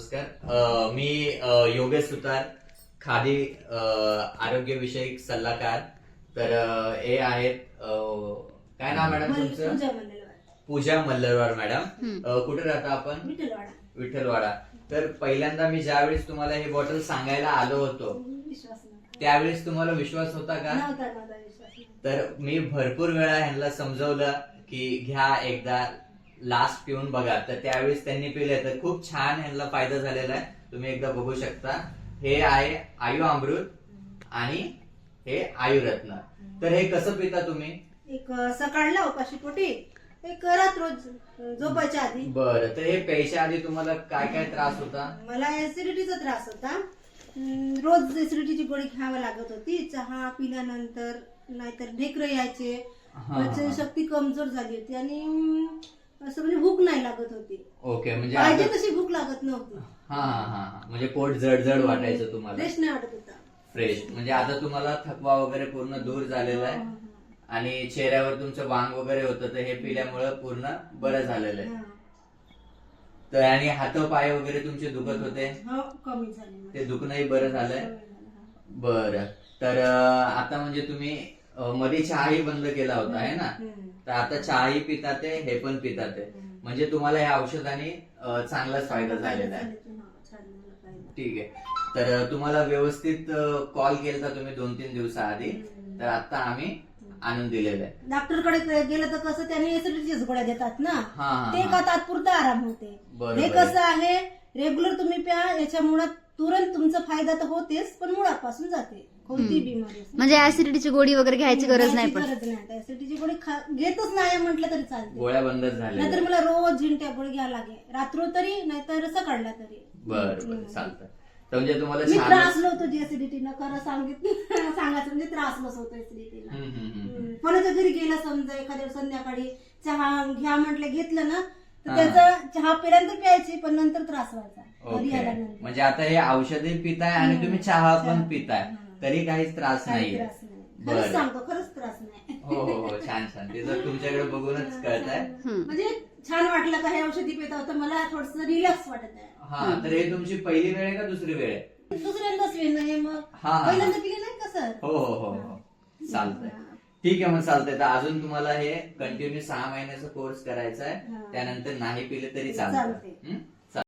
नमस्कार. मी योगेश सुतार खादी आरोग्यविषयक सल्लागार. तर हे आहेत काय नाव मॅडम तुमचं. पूजा मल्लरवार मॅडम. कुठे राहता आपण? विठ्ठलवाडा. विठ्ठलवाडा. तर पहिल्यांदा मी ज्यावेळेस तुम्हाला हे बॉटल सांगायला आलो होतो. त्यावेळेस तुम्हाला विश्वास होता का. तर मी भरपूर वेळा ह्यांना समजवलं की घ्या एकदा लास्ट पिऊन बघा. तर त्यावेळेस त्यांनी पिले तर खूप छान ह्यांना फायदा झालेला आहे. तुम्ही एकदा बघू शकता. हे आहे आयु अमृत आणि हे आयुरत्न तर हे कसं पिता तुम्ही? एक सकाळला उपाशी पोटी एक रात्र झोपायच्या आधी. बरं. तर हे प्यायच्या आधी तुम्हाला काय काय त्रास होता? मला ऍसिडिटीचा त्रास होता. रोज ऍसिडिटीची गोळी घ्यावी लागत होती. चहा पिल्यानंतर नाहीतर ढेकर यायचे. शक्ती कमजोर झाली होती. आणि असं म्हणजे भूक नाही लागत होती. ओके म्हणजे पाहिजे आता- तशी भूक लागत नव्हती. हा हा हा. म्हणजे पोट जड जड वाटायचं तुम्हाला. फ्रेश नाही वाटत होता. फ्रेश म्हणजे आता तुम्हाला थकवा वगैरे पूर्ण दूर झालेला आहे. आणि चेहऱ्यावर तुमचं वांग वगैरे होतं तर हे पिल्यामुळं पूर्ण बरं झालेलं आहे. तर आणि हात पाय वगैरे तुमचे दुखत होते? हो कमी झाले. ते दुखणंही बरं झालंय. बरं. तर अं, आता म्हणजे तुम्ही मध्ये चहाही बंद केला होता आहे ना. तर आता चहाही पिता ते हे पण पिता ते हम्म. म्हणजे तुम्हाला या औषधाने चांगलाच फायदा झालेला आहे. ठीक आहे तर तुम्हाला व्यवस्थित कॉल केला तुम्ही दोन तीन दिवसाआधी. तर आता आम्ही आणून दिलेलं आहे डॉक्टरकडे गेलं तर कसं त्यांनी एसिडिटीच गोळ्या देतात ना ते का तात्पुरता आराम होते हे. कसं आहे रेग्युलर तुम्ही प्या याच्यामुळे तुरंत तुमचा फायदा तर होतेच पण मुळापासून जाते कोणती. बिमारी असो. म्हणजे ऍसिडिटीची गोळी वगैरे घ्यायची गरज नाही पण गरज नाही ऍसिडिटीची गोळी खा- घेतच नाही म्हटलं तरी चालते गोळ्या बंदच झाल्या नाहीतर मला रोज झिंट्या गोळी घ्यायला लागे रात्र तरी नाहीतर सकाळला तरी बर बर हम्म. चालतं तर म्हणजे तुम्हाला मी छान त्रासलो होतो जी ऍसिडिटीनं खरं सांगितलं सांगायचं म्हणजे त्रासलोच होतो ऍसिडिटीला हम्म, हम्म, हम्म. हम्म. कोणाच्या घरी गेला समजा एखाद्या संध्याकाळी चहा घ्या म्हटलं घेतलं ना तर हा. त्याचा चहा पिल्यानंतर प्यायची पण नंतर त्रास व्हायचा. घरी ओके. आल्यानंतर म्हणजे आता हे औषधे पिताय आणि हम्म. तुम्ही चहा पण. पिताय. तरी काहीच त्रास काही नाहीये. त्रास नाही. बरं. खरंच सांगतो खरंच त्रास नाही. हो हो हो छान छान. ते जर तुमच्याकडे बघूनच कळत आहे हम्म. म्हणजे छान वाटलं का हे औषधी पिता होतं मला थोडस रिलॅक्स वाटत आहे. हा तर हे तुमची पहिली वेळ आहे का दुसरी वेळ आहे? दुसऱ्यांदाच वेळ हे मग. हा, हा. पहिल्यांदा पिले नाही का सर? हो हो हो. हो. चालतंय. ठीक आहे मग चालतंय तर अजून तुम्हाला हे कंटिन्यू सहा महिन्याचा कोर्स करायचा आहे. त्यानंतर नाही पिले तरी चालतं चालते. हं?